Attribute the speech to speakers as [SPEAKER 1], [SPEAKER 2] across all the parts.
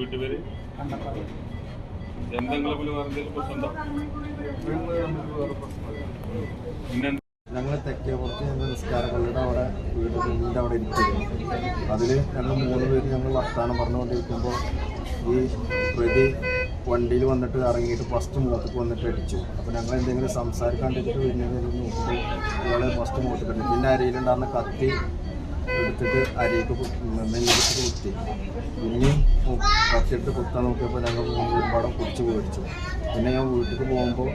[SPEAKER 1] വീട്ടുപേര്? എന്തെങ്കിലും പിന്നെ
[SPEAKER 2] ഞങ്ങൾ തെക്കേപ്പുറത്ത് ഞങ്ങൾ നിസ്കാര പള്ളിയുടെ അവിടെ വീട് വീടിന്റെ അവിടെ ഇരിക്കുന്നു. അതിൽ ഞങ്ങൾ മൂന്ന് പേര് ഞങ്ങൾ വർത്താനം പറഞ്ഞുകൊണ്ടിരിക്കുമ്പോൾ ഈ പ്രതി വണ്ടിയിൽ വന്നിട്ട് ഇറങ്ങിയിട്ട് ഫസ്റ്റ് മുഖത്തേക്ക് വന്നിട്ട് അടിച്ചു. അപ്പോൾ ഞങ്ങൾ എന്തെങ്കിലും സംസാരിക്കാണ്ടിട്ട് പിന്നെ നോക്കിയിട്ട് ഇയാളെ ഫസ്റ്റ് മുഖത്തേക്ക് അടിച്ചു. പിന്നെ അരിയിലുണ്ടാകുന്ന കത്തി എടുത്തിട്ട് അരിക്ക് നെല്ലിട്ട് കുത്തി. പിന്നെ കത്തിയെടുത്ത് കുത്താൻ നോക്കിയപ്പോൾ ഞങ്ങൾ മൂന്ന് പേരും പാടം കുടിച്ച് മേടിച്ചു പിന്നെ ഞാൻ വീട്ടിൽ പോകുമ്പോൾ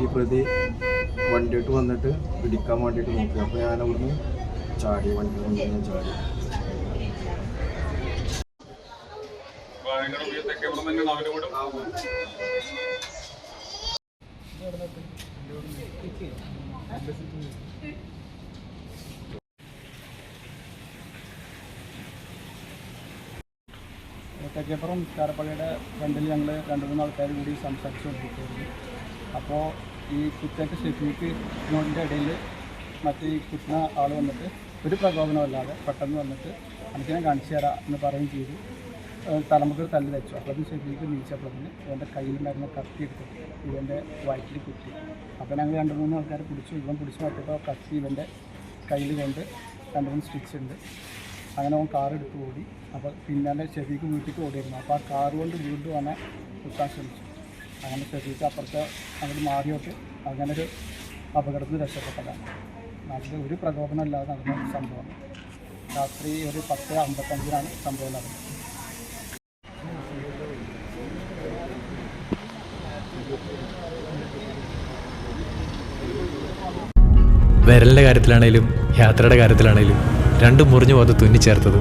[SPEAKER 2] ഈ പ്രതി വണ്ടിയിട്ട് വന്നിട്ട് പിടിക്കാൻ വേണ്ടിയിട്ട് നോക്കി. അപ്പോൾ ഞാൻ അവിടുന്ന് ചാടി വണ്ടി കൊണ്ട് ഞാൻ ചാടി.
[SPEAKER 1] വീട്ടൊക്കെ
[SPEAKER 3] തെക്കേപ്പുറം നിസ്കാരപ്പള്ളിയുടെ ഫ്രണ്ടിൽ ഞങ്ങൾ രണ്ട് മൂന്ന് ആൾക്കാർ കൂടി സംസാരിച്ചു കൊണ്ടിരിക്കുന്നത് അപ്പോൾ ഈ കുത്തേറ്റ് നോട്ടിന്റെ ഇടയിൽ മറ്റേ ഈ കുത്തുന്ന ആൾ വന്നിട്ട് ഒരു പ്രകോപനമല്ലാതെ പെട്ടെന്ന് വന്നിട്ട് എനിക്ക് ഞാൻ കാണിച്ചു തരാം എന്ന് പറയുകയും ചെയ്തു. തലമുക്ക് തല്ല് വെച്ചു അപ്പോഴത്തേക്കും ഷെഫീക്ക് നീച്ചപ്പോഴത്തേന് ഇവന്റെ കയ്യിലുണ്ടായിരുന്ന കത്തി എടുത്തിട്ട് ഇവന്റെ വയറ്റിൽ കുത്തി. അപ്പോൾ ഞങ്ങൾ രണ്ട് മൂന്ന് ആൾക്കാർ പിടിച്ചു ഇവൻ പിടിച്ചു മാറ്റിയപ്പോൾ കത്തി ഇവന്റെ കയ്യിൽ കൊണ്ട് രണ്ട് മൂന്ന് സ്റ്റിച്ച് ഉണ്ട്. അങ്ങനെ അവൻ കാർ എടുത്ത് ഓടി. അപ്പോൾ പിന്നാലെ ഷെഫീക്ക് വീട്ടിലേക്ക് ഓടിയിരുന്നു. അപ്പോൾ ആ കാർ കൊണ്ട് വീണ്ടും അവനെ കുത്താൻ ശ്രമിച്ചു. അങ്ങനെ ഷെഫീക്ക് അപ്പുറത്തെ അങ്ങോട്ട് മാറിയോട്ട് അങ്ങനെ ഒരു അപകടത്തിൽ രക്ഷപ്പെട്ടതാണ്. അതിൽ ഒരു പ്രകോപനം പ്രകോപനമില്ലാതെ നടന്ന സംഭവം. രാത്രി ഒരു പത്ത് അമ്പത്തഞ്ചിനാണ് സംഭവം നടന്നത്.
[SPEAKER 4] വിരലിന്റെ കാര്യത്തിലാണേലും യാത്രയുടെ കാര്യത്തിലാണേലും രണ്ടും മുറിഞ്ഞു പോകാതെ തുന്നിച്ചേർത്തത്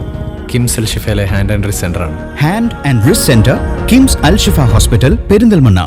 [SPEAKER 4] കിംസ് അൽ ഷിഫയിലെ hand and wrist സെന്ററാണ്
[SPEAKER 5] hand and wrist centre KIMS Al Shifa hospital Perinthalmanna